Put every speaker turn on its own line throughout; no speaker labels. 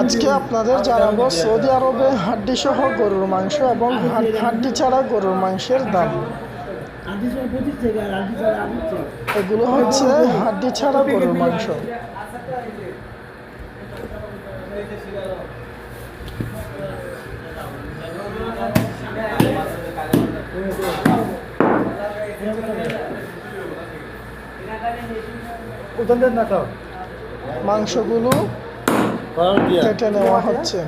আজকে
আপনাদের জানাব সৌদি আরবে হাড্ডি সহ গরুর মাংস এবং হাড্ডি ছাড়া গরুর মাংসের দাম। এগুলো হচ্ছে হাড্ডি ছাড়া গরুর মাংস। মাংসগুলো
কেটে
নেওয়া হচ্ছে।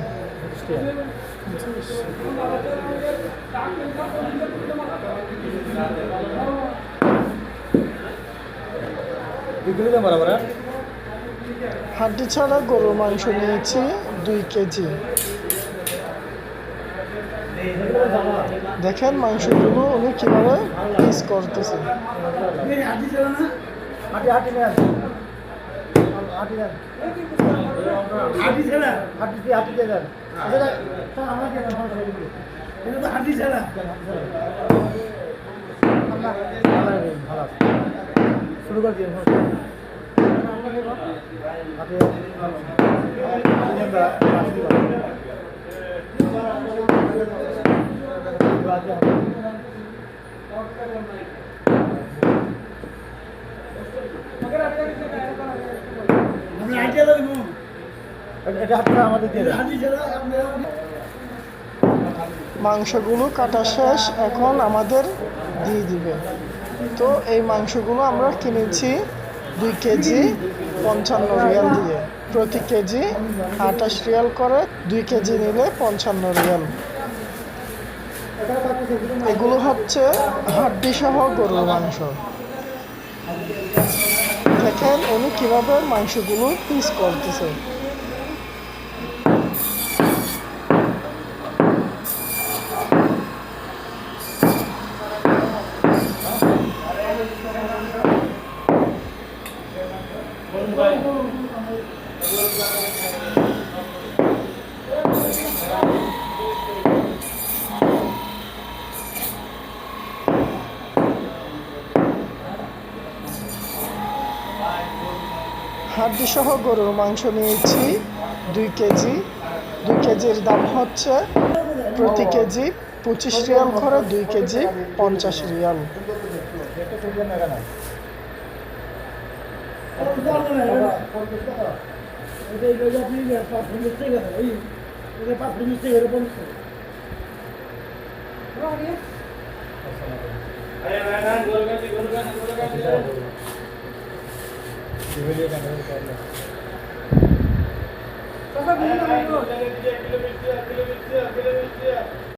বরাবর
হাড্ডি ছাড়া গরুর মাংস নিয়েছি দুই কেজি। দেখেন মাংসগুলো উনি কীভাবে পিস করতেছে।
হাঁটি ছাড়া
শুরু করে দিয়ে আমাদের দিয়ে
মাংসগুলো কাটা শেষ এখন আমাদের দিয়ে দিবে। তো এই মাংসগুলো আমরা কিনেছি দুই কেজি পঞ্চান্ন রিয়াল দিয়ে। প্রতি কেজি আঠাশ রিয়াল করে দুই কেজি নিলে পঞ্চান্ন রিয়াল।
এগুলো
হচ্ছে হাড্ডি সহ গরুর মাংস। দেখেন উনি কীভাবে মাংসগুলো পিস করতেছে
হাড্ডি
হাড্ডিসহ গরুর মাংস নিয়েছি, দুই কেজি। দুই কেজির দাম হচ্ছে
প্রতি
কেজি পঁচিশ রিয়াল করে, দুই কেজি পঞ্চাশ রিয়াল।
আরে না না গোলগাছি গোলগাছি গোলগাছি ਕਸਾ ਬੂਹ ਨਾ ਹੋ ਜਾਏ ਕਿ 1 ਕਿਲੋ ਵਿੱਚ 1 ਕਿਲੋ ਵਿੱਚ 1 ਕਿਲੋ ਵਿੱਚ